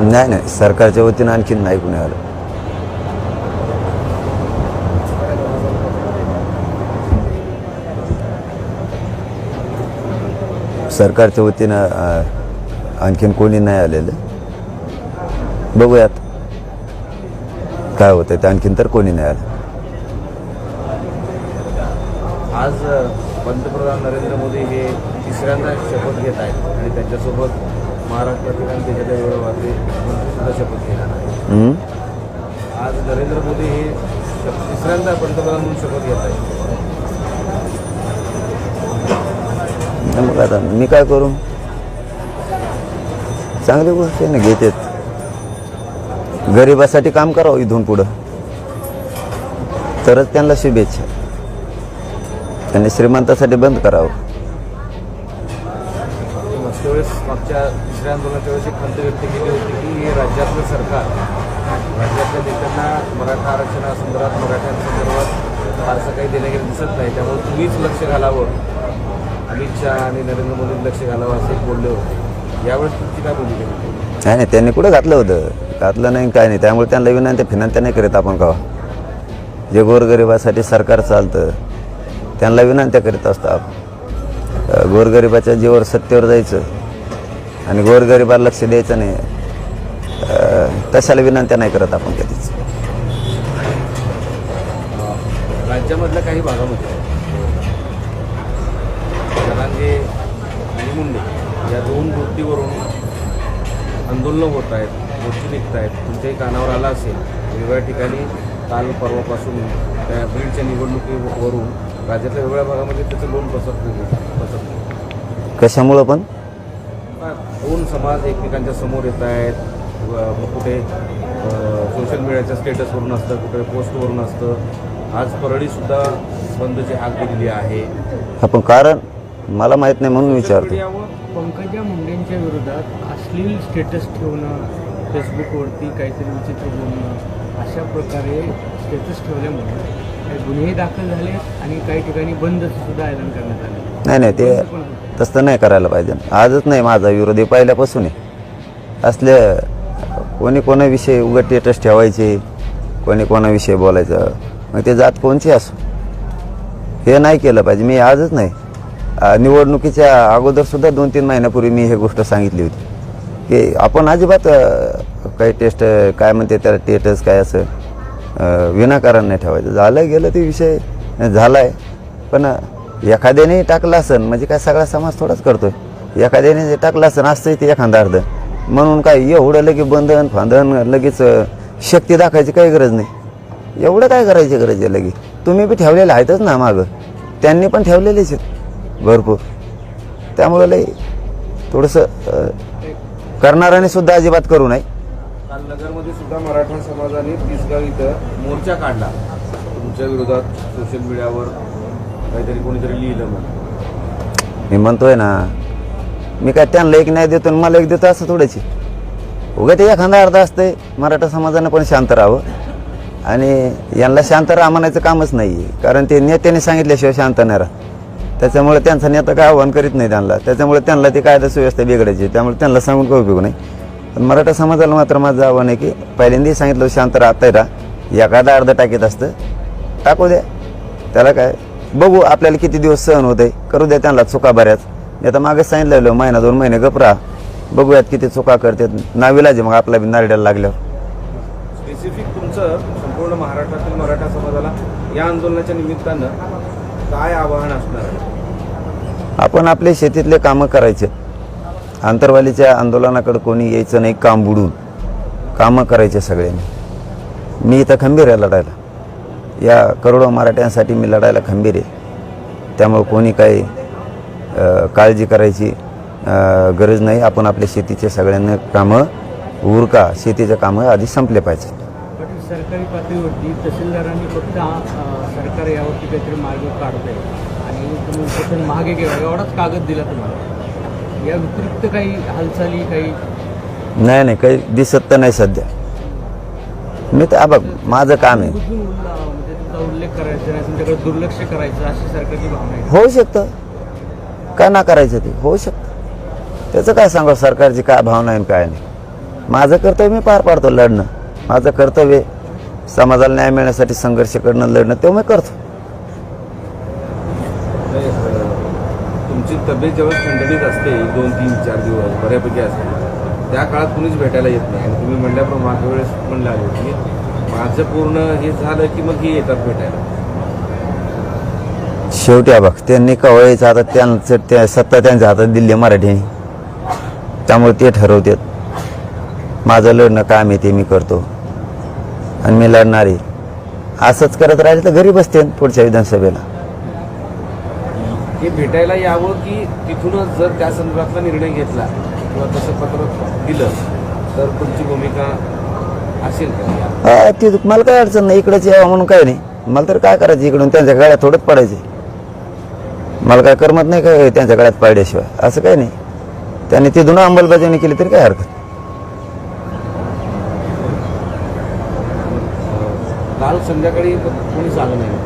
नाही नाही. सरकारच्या वतीनं आणखीन नाही कुणी आलं. सरकारच्या वतीनं आणखीन कोणी नाही आलेलं. बघूयात. काय होतं ते आणखीन तर कोणी नाही आलं. आज पंतप्रधान नरेंद्र मोदी हे तिसऱ्यांदा शपथ घेत आहेत आणि त्यांच्यासोबत महाराष्ट्रातील आणि शपथ घेणार? आज नरेंद्र मोदी हे तिसऱ्यांदा पंतप्रधान म्हणून शपथ घेत नाही मग आता मी काय करू? चांगली गोष्ट आहे ना घेतेत. गरिबासाठी काम करावं इथून पुढं. तरच त्यांना शुभेच्छा. त्यांनी श्रीमंतासाठी बंद करावं. मागच्या वेळेस मागच्या दुसऱ्या आंदोलनाच्या वेळेस एक खंत व्यक्त केली होती की हे राज्यातलं सरकार राज्यातल्या नेत्यांना मराठा आरक्षणासंदर्भात मराठ्यांसंदर्भात फारसं काही देण्यागेलं दिसत नाही. त्यामुळे तुम्हीच लक्ष घालावं. अमित शहा आणि नरेंद्र मोदींनी लक्ष घालावं असे बोलले होते. यावेळेस तुमची काय भूमिका नाही नाही त्यांनी कुठं घातलं होतं? घातलं नाही काय नाही. त्यामुळे त्यांना विनंती फिनंत्या नाही करीत आपण का? जे गोरगरिबासाठी सरकार चालतं त्यांना विनंत्या करीत असतात. गोरगरिबाच्या जीवावर सत्तेवर जायचं. आणि गोरगरिबाला लक्ष द्यायचं नाही. तशाला विनंत्या नाही करत आपण कधीच. राज्यामधल्या काही भागामध्ये जरांगे आणि मुंडे या दोन वृत्तीवरून आंदोलनं होत आहेत मोर्चे निघत आहेत तुमच्याही कानावर आला असेल वेगवेगळ्या ठिकाणी काल परवापासून त्या बीडच्या निवडणुकीवरून राज्यातल्या वेगवेगळ्या भागामध्ये त्याचं लोन पसरत पसरत कशामुळं पण? दोन समाज एकमेकांच्या समोर येत आहेत. कुठे सोशल मीडियाच्या स्टेटसवरून असतं कुठे पोस्टवरून असतं. आज परळीसुद्धा बंदची हाक दिलेली आहे. आपण कारण मला माहीत नाही म्हणून विचारतो. पंकजा मुंडेंच्या विरोधात अश्लील स्टेटस ठेवणं फेसबुकवरती काहीतरी विचित्र बोलणं अशा प्रकारे स्टेटस ठेवल्यामुळे काही गुन्हेही दाखल झाले आणि काही ठिकाणी बंद सुद्धा ऐलान करण्यात आले. नाही नाही ते. तसं नाही करायला पाहिजे. आजच नाही माझा विरोधी पहिल्यापासून आहे. असले कोणी कोणाविषयी उघड टेटस ठेवायचे कोणी कोणाविषयी बोलायचं. मग ते जात कोणची असो? हे नाही केलं पाहिजे. मी आजच नाही. निवडणुकीच्या अगोदरसुद्धा दोन तीन महिन्यापूर्वी मी हे गोष्ट सांगितली होती. की आपण अजिबात काही टेस्ट काय म्हणते त्याला टेटस काय असं विनाकारण नाही ठेवायचं. झालं गेलं ते विषय झाला आहे पण एखाद्याने टाकला असेल म्हणजे काय सगळा समाज थोडाच करतोय. एखाद्याने जे टाकला असेल असतं ते एखादा अर्ध. म्हणून काय एवढं लगेच बंधन फांधन लगेच शक्ती दाखवायची काही गरज नाही. एवढं काय करायची गरज आहे लगेच? तुम्ही बी ठेवलेलं आहेतच ना मागं. त्यांनी पण ठेवलेलेच आहेत भरपूर. त्यामुळं लई थोडंसं करणाऱ्याने सुद्धा अजिबात करू नये. काल नगरमध्ये सुद्धा मराठा समाजाने तिसगाव इथं मोर्चा काढला. तुमच्या विरोधात सोशल मीडियावर काहीतरी कोणीतरी लिहिलं मी म्हणतोय ना मी काय त्यांना एक न्याय देतो आणि मला एक देतो असं थोडंच उगा ते एखादा अर्धा असते मराठा समाजानं पण शांत राहावं. आणि यांना शांत राहा म्हणायचं कामच नाही आहे कारण ते नेत्याने सांगितल्याशिवाय शांत नाही राहा त्याच्यामुळे त्यांचा नेता काय आव्हान करीत नाही त्यांना. त्याच्यामुळे त्यांना ती कायदा सुव्यवस्था बिघडायची. त्यामुळे त्यांना सांगून काही उपयोग नाही. पण मराठा समाजाला मात्र माझं आव्हान आहे की पहिल्यांदाही सांगितलं शांत राहताय राहा. एखादा अर्ध टाकीत असतं टाकू द्या. त्याला काय बघू आपल्याला किती दिवस सहन होते करू द्या त्यांना चुका बऱ्याच. मी आता मागे सांगितलेलं महिना दोन महिने गपरा बघूयात किती चुका करतात. नाविलाज आहे मग आपला बी नारड्याला लागल्यावर. स्पेसिफिक तुमचं संपूर्ण महाराष्ट्रातील मराठा समाजाला या आंदोलनाच्या निमित्तानं काय आवाहन असणार आहे? आपण आपले शेतीतले कामं करायचे. आंतरवालीच्या आंदोलनाकडे कोणी यायचं नाही काम बुडून. कामं करायचे सगळ्यांनी. मी इथं खंबीर आहे लढायला. या करोडो मराठ्यांसाठी मी लढायला खंबीर आहे. त्यामुळे कोणी काही काळजी करायची गरज नाही. आपण आपल्या शेतीचे सगळ्यांना कामं उरका शेतीचे कामं आधी संपले पाहिजे. सरकारी पातळीवरती तहसीलदारांनी फक्त सरकार यावरती काहीतरी मार्ग काढतंय. आणि तुम्ही मागे एवढाच कागद दिला तुम्हाला. या व्यतिरिक्त काही हालचाली काही? नाही नाही काही दिसत तर नाही सध्या. मी तर बघ माझं काम आहे. करायचा तुमच्याकडे दुर्लक्ष करायचं अशी सरकारची भावना आहे. होऊ शकतं. का ना करायचं ते? होऊ शकतं. त्याचं काय सांगा सरकारची काय भावना आहे आणि काय नाही? माझं कर्तव्य मी पार पाडतो लढणं. माझं कर्तव्य समाजाला न्याय मिळण्यासाठी संघर्ष करणं लढणं ते मी करतो. तुमची तब्येत जेव्हा खंडणीत असते दोन तीन चार दिवस बऱ्यापैकी असते त्या काळात कुणीच भेटायला येत नाही. आणि तुम्ही म्हणल्याप्रमाणे मागच्या वेळेस म्हणलं आले की माझं पूर्ण हे झालं की मग हे येतात भेटायला. शेवटी हा बघ त्यांनी कवळीचं आता त्यांचं त्या सत्ता त्यांच्या हातात दिली मराठीने. त्यामुळे ते ठरवतात. माझं लढणं काम आहे ते मी करतो. आणि मी लढणार आहे. असंच करत राहिले तर घरी बसते पुढच्या विधानसभेला. हे भेटायला यावं की तिथूनच जर त्या संदर्भातला निर्णय घेतला किंवा तसं पत्र दिलं तर तुमची भूमिका हा, ती मला काय अडचण नाही इकडेच यावं म्हणून काय नाही. मला तर काय करायचं इकडून? त्यांच्या गळ्यात थोडंच पडायचे मला काय करमत नाही काय त्यांच्या गळ्यात पाडल्याशिवाय? असं काही नाही. त्यांनी तिथून अंमलबजावणी केली तरी काय हरकत काल संध्याकाळी कोणीच आलं नाही?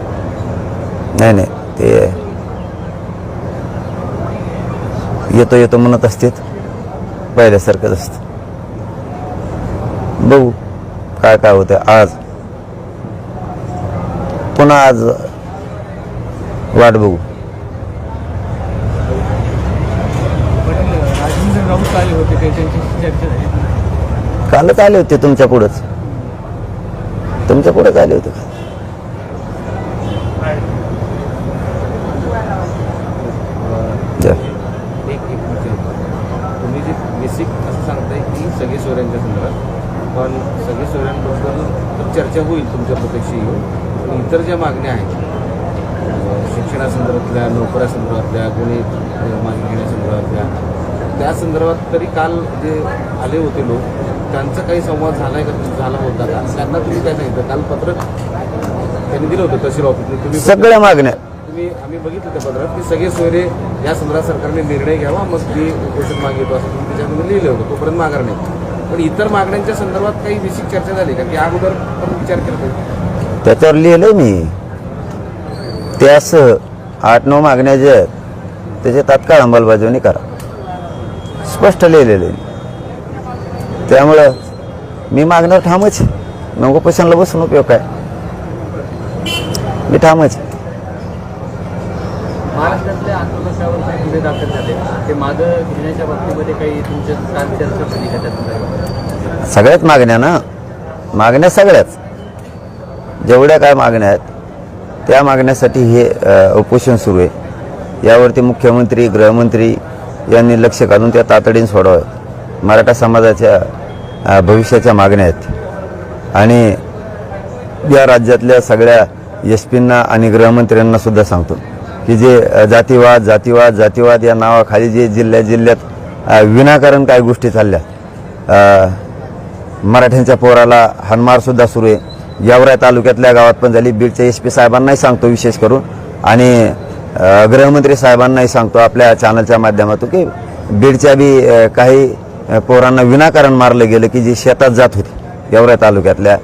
नाही नाही. ते येतो येतो म्हणत असते पहिल्यासारखंच असतं. बघू. काय काय होतं आज? पुन्हा आज वाट बघू. आले होते कालच आले होते तुमच्या पुढेच. तुमच्या पुढंच आले होते काल. जा. एक एक विचार तुम्ही जे बेसिक असं सांगताय की सगळे सोयऱ्यांच्या संदर्भात पण सगळे सोयऱ्यांबद्दल तर चर्चा होईल तुमच्या प्रत्यक्ष येऊन. पण इतर ज्या मागण्या आहेत शिक्षणासंदर्भातल्या नोकऱ्यासंदर्भातल्या कोणी मागणी घेण्यासंदर्भातल्या त्या संदर्भात तरी काल जे आले होते लोक त्यांचा काही संवाद झालाय का झाला होता का? त्यांना तुम्ही काय सांगितलं? काल पत्रक त्यांनी दिलं होतं तहसील ऑफिसने. तुम्ही सगळ्या मागण्या. तुम्ही आम्ही बघितलं त्या पत्रात की सगळे सोयरे या संदर्भात सरकारने निर्णय घ्यावा मग ती उपोषण मागितो असं तुम्ही त्याच्यामध्ये लिहिलं होतं. तोपर्यंत माघार नाही. पण इतर मागण्यांच्या संदर्भात काही विशिष्ट चर्चा झाली का की अगोदर पण विचार केला पाहिजे. त्याच्यावर लिहिलंय मी. त्यासह आठ नऊ मागण्या ज्या आहेत त्याची तात्काळ अंमलबजावणी करा. स्पष्ट लिहिलेलं त्यामुळं मी मागण्यावर ठामच. मग उपोषणाला बसून उपयोग काय? मी ठामच. महाराष्ट्रातल्या काही गुन्हे दाखल झाले. ते मागं घेण्याच्या बाबतीमध्ये काही तुमच्या काल चर्चा झाली का त्या संदर्भात सगळ्याच मागण्या ना मागण्या सगळ्याच. जेवढ्या काय मागण्या आहेत त्या मागण्यासाठी हे उपोषण सुरू आहे. यावरती मुख्यमंत्री गृहमंत्री यांनी लक्ष घालून त्या तातडीने सोडवाव्यात मराठा समाजाच्या भविष्याच्या मागण्या आहेत. आणि या राज्यातल्या सगळ्या एस पींना आणि गृहमंत्र्यांना सुद्धा सांगतो की जे जातीवाद जातीवाद जातीवाद या नावाखाली जे जिल्ह्या जिल्ह्यात विनाकारण काय गोष्टी चालल्या. मराठ्यांच्या पोराला हनमारसुद्धा सुरू आहे. गेवराई तालुक्यातल्या गावात पण झाली. बीडच्या एस पी साहेबांनाही सांगतो विशेष करून. आणि गृहमंत्री साहेबांनाही सांगतो आपल्या चॅनलच्या माध्यमातून की बीडच्या बी काही पोरांना विनाकारण मारलं गेलं की जी शेतात जात होती गेवराई तालुक्यातल्या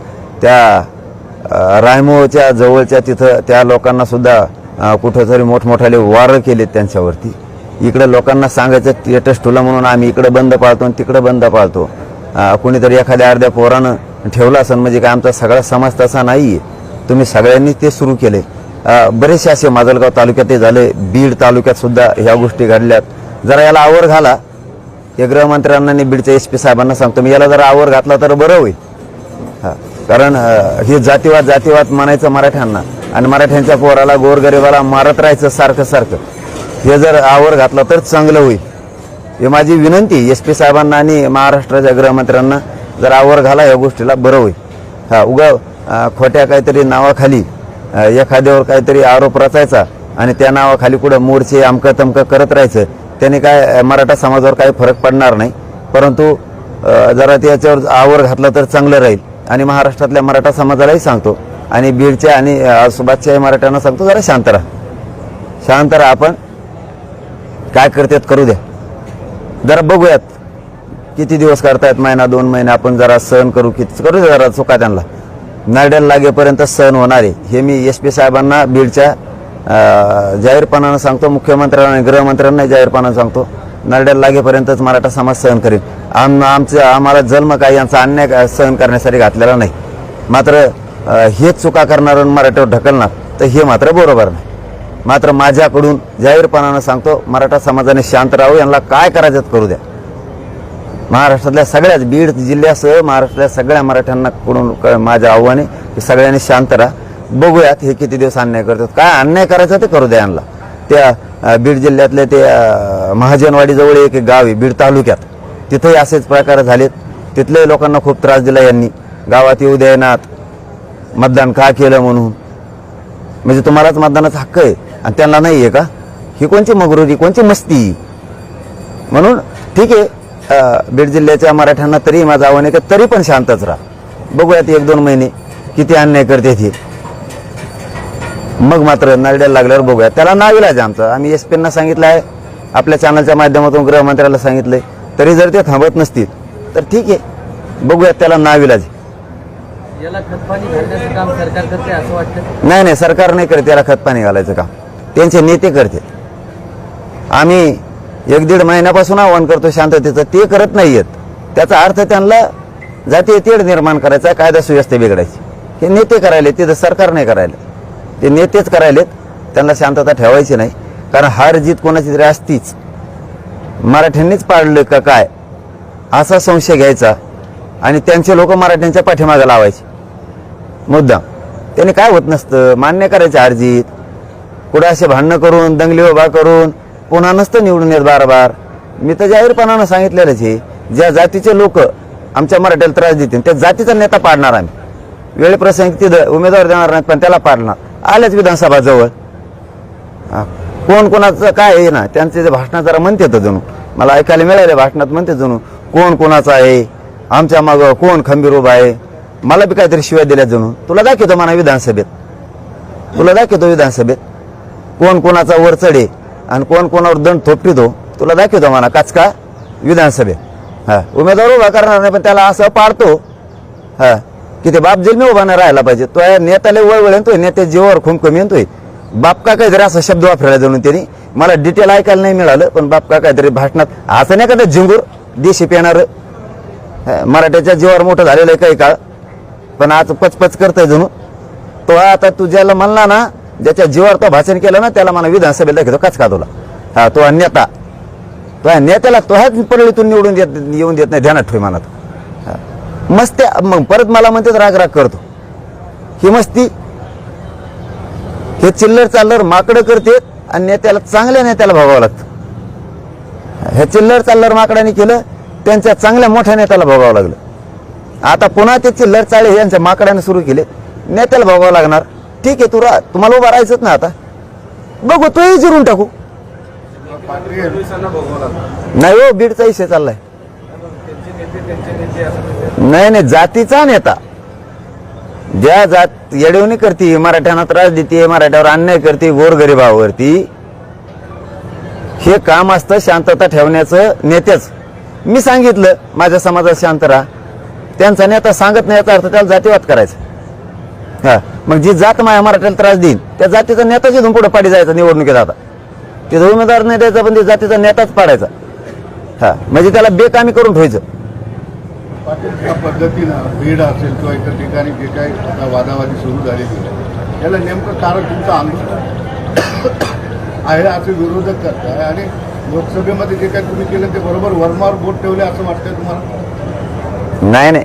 त्या रायमोच्या जवळच्या तिथं त्या लोकांना सुद्धा कुठंतरी मोठमोठाले वारं केलेत त्यांच्यावरती. इकडं लोकांना सांगायचं टेटस ठुला म्हणून आम्ही इकडं बंद पाळतो आणि तिकडं बंद पाळतो. कुणीतरी एखाद्या अर्ध्या पोरानं ठेवलं असेल म्हणजे काय आमचा सगळा समाज तसा नाही आहे तुम्ही सगळ्यांनी ते सुरू केले. बरेचसे असे माजलगाव तालुक्यात ते झाले बीड तालुक्यात सुद्धा ह्या गोष्टी घडल्यात. जरा याला आवर घाला. हे गृहमंत्र्यांना आणि बीडच्या एस पी साहेबांना सांगतो मी याला जरा आवर घातला तर बरं होईल. हां कारण हे जातीवाद जातीवाद म्हणायचं मराठ्यांना. आणि मराठ्यांच्या पोराला गोरगरिबाला मारत राहायचं सारखं सारखं. हे जर आवर घातलं तर चांगलं होईल. ही माझी विनंती एस पी साहेबांना आणि महाराष्ट्राच्या गृहमंत्र्यांना जर आवर घाला या गोष्टीला बरं होईल. हा उगा खोट्या काहीतरी नावाखाली एखाद्यावर काहीतरी आरोप रचायचा आणि त्या नावाखाली कुठं मोर्चे अमकं तमकं करत राहायचं त्याने काय मराठा समाजावर काही फरक पडणार नाही. परंतु जरा त्याच्यावर आवर घातला तर चांगलं राहील. आणि महाराष्ट्रातल्या मराठा समाजालाही सांगतो. आणि बीडच्या आणि सुभाषच्या मराठ्यांना सांगतो जरा शांत राहा. शांत राहा आपण. काय करतात करू द्या. जरा बघूयात. किती दिवस करतायत? महिना दोन महिने आपण जरा सहन करू किती करू जरा चुका त्यांना. नरड्याला लागेपर्यंत सहन होणार आहे. हे मी एस पी साहेबांना बीडच्या जाहीरपणानं सांगतो मुख्यमंत्र्यांना गृहमंत्र्यांना जाहीरपणानं सांगतो. नरड्याला लागेपर्यंतच मराठा समाज सहन करेल. आम आमचं आम्हाला जन्म काय यांचा अन्याय सहन करण्यासाठी घातलेला नाही. मात्र हेच चुका करणार मराठ्यावर ढकलणार तर हे मात्र बरोबर नाही. मात्र माझ्याकडून जाहीरपणानं सांगतो मराठा समाजाने शांत राहू यांना काय करायचं करू द्या. महाराष्ट्रातल्या सगळ्याच बीड जिल्ह्यासह महाराष्ट्रातल्या सगळ्या मराठ्यांना कडून क- माझं आव्हान आहे की सगळ्यांनी शांत राहा. बघूयात हे किती दिवस अन्याय करतात काय अन्याय करायचा ते करू द्या यांना. त्या बीड जिल्ह्यातले ते महाजनवाडीजवळ एक गाव आहे बीड तालुक्यात. तिथेही असेच प्रकार झालेत. तिथल्याही लोकांना खूप त्रास दिला यांनी. गावात येऊ द्यायनात मतदान का केलं म्हणून. म्हणजे तुम्हालाच मतदानाचा हक्क आहे. आणि त्यांना नाही आहे का? ही कोणची मगरुरी कोणची मस्ती? म्हणून ठीक आहे बीड जिल्ह्याच्या मराठ्यांना तरी माझं आव्हान आहे की तरी पण शांतच राहा. बघूयात एक दोन महिने किती अन्याय करते हे मग मात्र नरड्याला लागल्यावर बघूया त्याला नाव इलाज आहे आमचं. आम्ही एस पींना सांगितलं आहे. आपल्या चॅनलच्या माध्यमातून गृहमंत्र्याला सांगितलंय. तरी जर ते थांबत नसतील तर ठीक आहे. बघूयात त्याला नाव इलाज आहे. याला खतपाणी घालण्याचं काम सरकार करते असं वाटतं नाही नाही सरकार नाही करते. याला खतपाणी घालायचं काम. त्यांचे नेते करते. आम्ही एक दीड महिन्यापासून आव्हान करतो शांततेचं ते करत नाही आहेत त्याचा अर्थ त्यांना जातीय तेढ निर्माण करायचा कायदा सुव्यवस्था बिघडायची. हे नेते करायले तिथं सरकार नाही करायला. ते नेतेच करायलेत त्यांना शांतता ठेवायची नाही. कारण हार जीत कोणाची तरी असतीच. मराठ्यांनीच पाडलं का काय? असा संशय घ्यायचा. आणि त्यांचे लोक मराठ्यांच्या पाठीमागे लावायचे. मुद्दाम. त्याने काय होत नसतं? मान्य करायचं अर्जित कुठं असे भांडणं करून दंगली उभा करून पुन्हा नसतं निवडून येत बार बार मी तर जाहीरपणानं सांगितलेलंच हे. ज्या जातीचे लोक आमच्या मराठ्याला त्रास देतील त्या जातीचा नेता पाडणार आम्ही. वेळ प्रसंगी तिथं उमेदवार देणार नाहीत पण त्याला पाडणार. आल्याच विधानसभा जवळ. कोण कोणाचं काय आहे ना त्यांचे जे भाषणात जरा म्हणते तर जणू. मला ऐकायला मिळाले भाषणात म्हणते जणू. कोण कोणाचं आहे? आमच्या माग कोण खंबीर उभा आहे? मला बी काहीतरी शिवाय दिल्या जणू. तुला दाखवतो म्हणा विधानसभेत. तुला दाखवतो विधानसभेत. कोण कोणाचा वर चढे आणि कोण कोणावर दंड थोपटितो तुला दाखवतो म्हणा काचका विधानसभेत. हा उमेदवार उभा करणार नाही पण त्याला असं पाडतो हा की ते बाप जेल मी उभा नाही राहायला पाहिजे. तो या नेत्याला वळवळ येतोय नेत्या जीवावर खुमखम येतोय बाप का काहीतरी असा शब्द वापरायला जाऊन त्यांनी. मला डिटेल ऐकायला नाही मिळालं पण बाप का काहीतरी भाषणात असं नाही का ते झिंगूर देशी पेणार? मराठ्याच्या जीवावर मोठं झालेलं आहे काही काळ. पण आज पचपच करतंय जणू. तो आता तू ज्याला म्हणला ना ज्याच्या जीवावर तो भाषण केलं ना त्याला मला विधानसभेला घेतो काच का तुला? हा तो नेता. तो ह्या नेत्याला तो ह्याच परळीतून निवडून देत येऊन देत नाही ध्यानात ठेव मनात. मस्त मग परत मला म्हणते राग राग करतो. ही मस्ती हे चिल्लर चाललर माकडं करते आणि नेत्याला चांगल्या नेत्याला भोगावं लागतं. हे चिल्लर चाललर माकडाने केलं त्यांच्या चांगल्या मोठ्या नेत्याला भोगावं लागलं. आता पुन्हा ते चिल्लर चाळे यांच्या माकडाने सुरू केले नेत्याला भोगावं लागणार. ठीक आहे तू राह. तुम्हाला उभा राहायचंच ना आता. बघू तोही जिरून टाकू. नाही हो बीडचा विषय चाललाय. नाही नाही जातीचा नेता. ज्या जात येडवणी करते मराठ्यांना त्रास देते मराठ्यावर अन्याय करते गोरगरिबावरती हे काम असतं शांतता ठेवण्याचं नेत्याच. मी सांगितलं माझ्या समाजात शांत राहा. त्यांचा नेता सांगत नाही याचा अर्थ त्याला जातीवाद करायचा. हा. मग जी जात माझ्या मराठ्याला त्रास देईन त्या जातीचा नेताच इथून पुढे पाडी जायचा निवडणुकीत आता. तिथं उमेदवार नाही द्यायचा पण ते जातीचा नेताच पाडायचा. हा म्हणजे त्याला बेकामी करून ठेवायचं. पद्धतीनं बीड असेल किंवा इतर ठिकाणी जे काही आता वादावादी सुरू झालेली आहे याला नेमकं कारण तुमचं आंदोलन आहे. असे विरोधक करताय आणि लोकसभेमध्ये जे काही तुम्ही केलं ते बरोबर वर्मावर बोट ठेवले असं वाटतंय तुम्हाला? नाही नाही.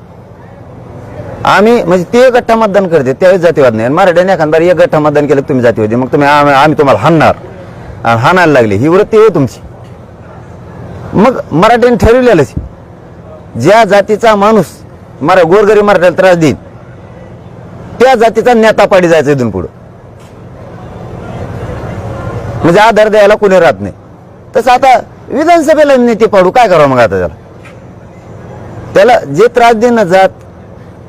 आम्ही म्हणजे ते गठ्ठा मतदान करते त्यावेळेस जातीवाद नाही. आणि मराठ्याने एखादा एक गठ्ठा मतदान केलं तुम्ही जातीवादी. मग तुम्ही आम्ही आम्ही तुम्हाला हाणणार. हाणायला लागले. ही वृत्ती आहे तुमची. मग मराठ्याने ठरवलेलंच ज्या जातीचा माणूस मरा गोरगरी मराठ्याला त्रास देईल त्या जातीचा नेता पाडी जायचा इथून पुढं. म्हणजे आधार द्यायला कोणी राहत नाही. तसं आता विधानसभेला नेते पाडू काय करावं मग आता त्याला? त्याला जे त्रास देणं जात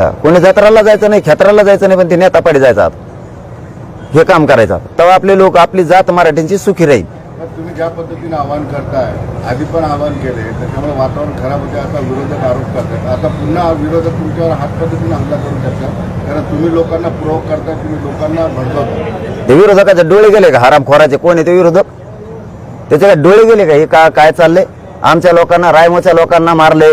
हा. कोणी जत्राला जायचं नाही खेत्राला जायचं नाही पण ते नेता पाडी जायचं. आता हे काम करायचं. तेव्हा आपले लोक आपली जात मराठ्यांची सुखी राहील. तुम्ही ज्या पद्धतीने आवाहन करताय आधी पण आवाहन केले त्याच्यामुळे वातावरण खराब होते आता विरोधक आरोप करतात. आता पुन्हा विरोधक तुमच्यावर हात पद्धतीने हमला करू शकतात. कारण तुम्ही लोकांना प्रोवोक करताय तुम्ही लोकांना भडकवता ते विरोधकाचे डोळे गेले का? हरामखोराचे कोण आहे ते विरोधक? त्याचे काय डोळे गेले का? हे का काय चाललंय? आमच्या लोकांना रायमोच्या लोकांना मारले.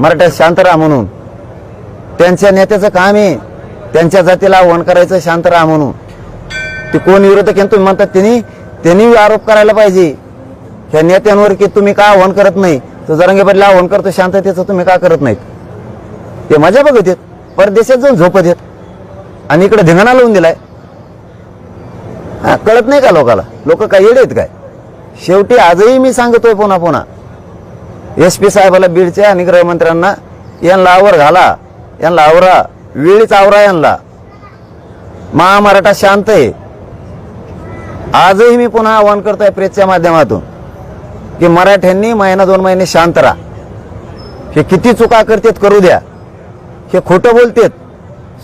मराठ्यात शांत राहा म्हणून. त्यांच्या नेत्याचं काम आहे. त्यांच्या जातीला आव्हान करायचं शांत राहा म्हणून. ते कोण विरोधक आहे तुम्ही म्हणतात त्यांनी त्यांनी आरोप करायला पाहिजे. ह्या नेत्यांवर की तुम्ही का आव्हान करत नाही? तर जरंगे बदला आव्हान करतो शांततेचं तुम्ही का करत नाहीत? ते मजा बघत येत परदेशात जाऊन झोपत आहेत. आणि इकडे धिंगाणा लावून दिलाय. हा कळत नाही का लोकाला? लोक काय येडेत आहेत काय? शेवटी आजही मी सांगतोय पुन्हा पुन्हा. एस पी साहेबाला बीडच्या आणि गृहमंत्र्यांना यांना आवर घाला यांना आवरा वेळीच आवरा यांना. महामराठा शांत आहे. आजही मी पुन्हा आवाहन करतोय प्रेसच्या माध्यमातून की मराठ्यांनी महिना दोन महिने शांत राहा. हे किती चुका करतेत करू द्या. हे खोटं बोलतेत.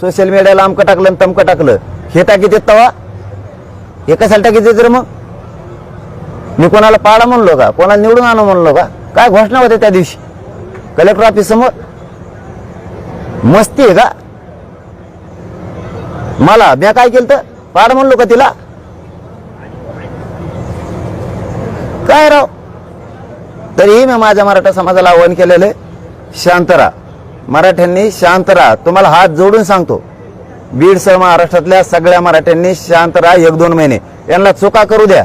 सोशल मीडियाला आमकं टाकलं आणि तमकं टाकलं. हे टाकीत तवा? हे कशाला टाकीत जर मग? मी कोणाला पाळा म्हणलो का? कोणाला निवडून आणू म्हणलो का? काय घोषणा होते त्या दिवशी? कलेक्टर ऑफिस समोर मस्ती आहे का? मला म्या काय केलं तर? पाड म्हणलो का तिला? काय राव? तरीही मी माझ्या मराठा समाजाला आवाहन केलेलं आहे शांत राहा. मराठ्यांनी शांत राहा. तुम्हाला हात जोडून सांगतो. बीडसह महाराष्ट्रातल्या सगळ्या मराठ्यांनी शांत राहा एक दोन महिने. यांना चुका करू द्या.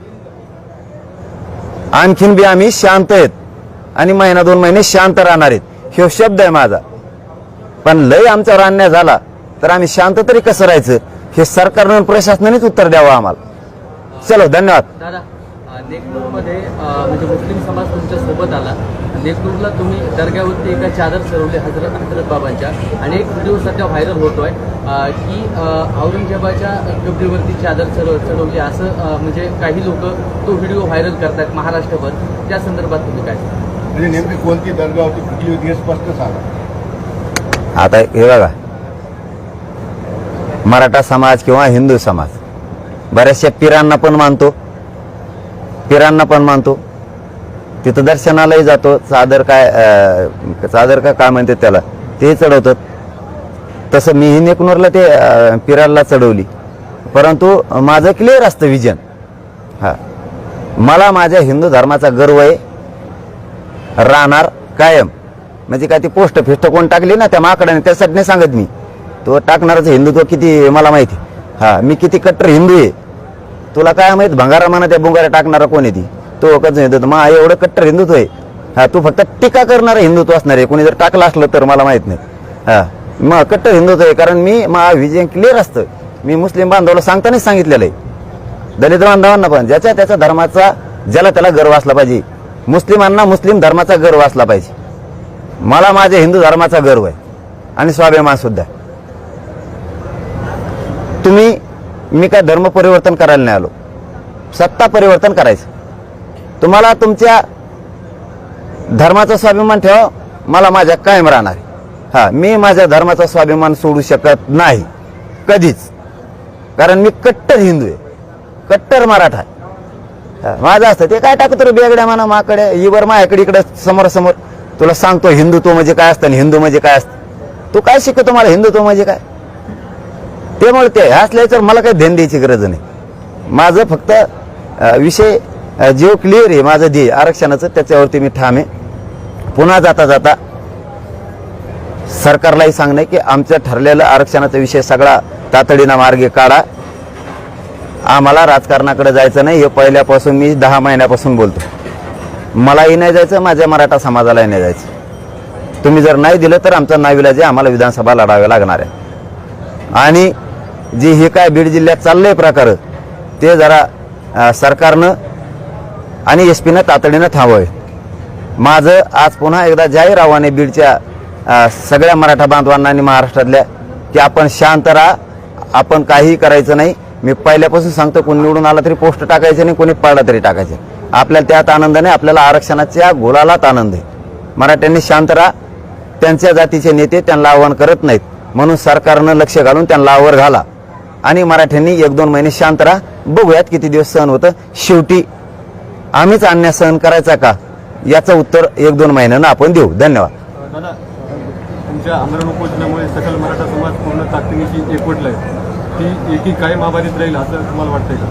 आणखीन बी आम्ही शांत आहेत. आणि महिना दोन महिने शांत राहणार आहेत. ह्यो शब्द आहे माझा. पण लय आमच्यावर अन्याय झाला तर आम्ही शांत तरी कसं राहायचं? हे सरकारनं प्रशासनानेच उत्तर द्यावं आम्हाला. चलो धन्यवाद. दादा नेकनूरमध्ये म्हणजे मुस्लिम समाज तुमच्यासोबत आला. नेकनूरला तुम्ही दर्ग्यावरती एका चादर चढवली हजरत हजरत बाबांच्या आणि एक व्हिडिओ सध्या व्हायरल होतोय की औरंगजेबाच्या कबरीवरती चादर चढव चढवली असं म्हणजे काही लोक तो व्हिडिओ व्हायरल करतायत महाराष्ट्रभर. त्या संदर्भात तुम्ही काय? म्हणजे नेमकी कोणती दर्गा होती कुठली होती हे स्पष्ट सांगा. आता हे बघा. मराठा समाज किंवा हिंदू समाज बऱ्याचशा पिरांना पण मानतो. पिरांना पण मानतो. तिथं दर्शनालाही जातो. चादर काय चादर का काय म्हणते त्याला? ते चढवतात. तसं मीही नेकनूरला ते पिरांला पिराला चढवली. परंतु माझं क्लिअर असतं विजन हा. मला माझ्या हिंदू धर्माचा गर्व आहे. राहणार कायम. म्हणजे काय ती पोस्ट फिस्ट कोण टाकली ना त्या माकडाने त्यासाठी नाही सांगत मी. तो टाकणारच हिंदुत्व किती मला माहिती. हा मी किती कट्टर हिंदू आहे. तुला काय माहीत भंगारा त्या बुंगाऱ्या टाकणारा कोण आहे ती? तो कसं हिंदुत्व मा एवढं कट्टर हिंदुत्व आहे. हा तू फक्त टीका करणारा हिंदुत्व असणार आहे. कोणी जर टाकलं असलं तर मला माहीत नाही. हा मग कट्टर हिंदुत्व आहे. कारण मी मा विजन क्लिअर असतं. मी मुस्लिम बांधवाला सांगतानाच सांगितलेलं आहे. दलित बांधवांना पण ज्याच्या त्याच्या धर्माचा ज्याला त्याला गर्व असला पाहिजे. मुस्लिमांना मुस्लिम धर्माचा गर्व असला पाहिजे. मला माझ्या हिंदू धर्माचा गर्व आहे. आणि स्वाभिमान सुद्धा. तुम्ही मी काय धर्म परिवर्तन करायला नाही आलो. सत्ता परिवर्तन करायचं. तुम्हाला तुमच्या धर्माचा स्वाभिमान ठेवा मला माझ्या कायम राहणार आहे. हा मी माझ्या धर्माचा स्वाभिमान सोडू शकत नाही. कधीच. कारण मी कट्टर हिंदू आहे. कट्टर मराठा माझं असतं ते काय टाकतो रे बेगड्या म्हणा माकडे? इवर माझ्याकडे इकडे समोर समोर तुला सांगतो हिंदुत्व म्हणजे काय असतं आणि हिंदू म्हणजे काय असतं? तू काय शिकतो मला? हिंदुत्व म्हणजे काय? ते असल्याच्यावर असल्याचं मला काही ध्यान द्यायची गरज नाही. माझं फक्त विषय जेव क्लिअर आहे माझं ध्येय आरक्षणाचं त्याच्यावरती मी ठाम आहे. पुन्हा जाता जाता सरकारलाही सांगणं की आमचं ठरलेलं आरक्षणाचा विषय सगळा तातडीनं मार्गे काढा. आम्हाला राजकारणाकडे जायचं नाही हे पहिल्यापासून मी दहा महिन्यापासून बोलतो. मलाही नाही जायचं माझ्या मराठा समाजालाही नाही जायचं. तुम्ही जर नाही दिलं तर आमचा नाविलाज आम्हाला विधानसभा लढाव्या लागणार आहे आणि जे हे काय बीड जिल्ह्यात चाललंय प्रकार ते जरा सरकारनं आणि एस पीनं तातडीनं थांबवावे. माझं आज पुन्हा एकदा जाहीर आव्हाने बीडच्या सगळ्या मराठा बांधवांना आणि महाराष्ट्रातल्या की आपण शांत राहा आपण काहीही करायचं नाही. मी पहिल्यापासून सांगतो कोणी निवडून आला तरी पोस्ट टाकायचं नाही कोणी पडला तरी टाकायचं. आपल्याला त्यात आनंद नाही आपल्याला आरक्षणाच्या गोलालाच आनंद आहे. मराठ्यांनी शांत राहा. त्यांच्या जातीचे नेते त्यांना आव्हान करत नाहीत. म्हणून सरकारनं लक्ष घालून त्यांना आवर घाला. आणि मराठ्यांनी एक दोन महिने शांत राहा. बघूयात किती दिवस सहन होतं. शेवटी आम्हीच अन्याय सहन करायचा का? याचं उत्तर एक दोन महिन्यानं आपण देऊ. धन्यवाद. दादा तुमच्या आमरण उपोषणामुळे सकल मराठा समाज पूर्ण ताकदीची एकवटलाय. ती एकी कायम आबाधित राहील असं तुम्हाला वाटतंय का?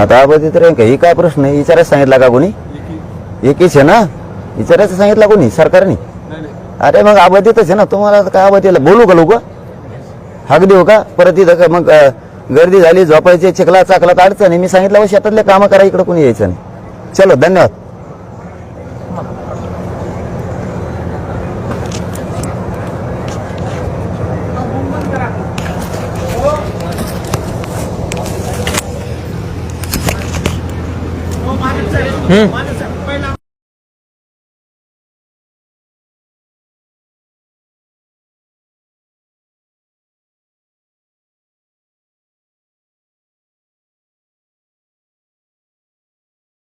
आता अबाधित राहील का? ही काय प्रश्न आहे? विचारायला सांगितला का कोणी? एकी. एकीच आहे ना? विचारायचं सांगितलं कोणी? सरकारने? अरे मग अबाधितच आहे ना? तुम्हाला काय अबाधित बोलू का लोक? हाक हो देऊ का? परत इथं का मग गर्दी झाली झोपायची चिखला चाकला तर अडचण आहे. मी सांगितलं शेतातले कामं करा इकडं कोणी यायचं नाही. चलो धन्यवाद.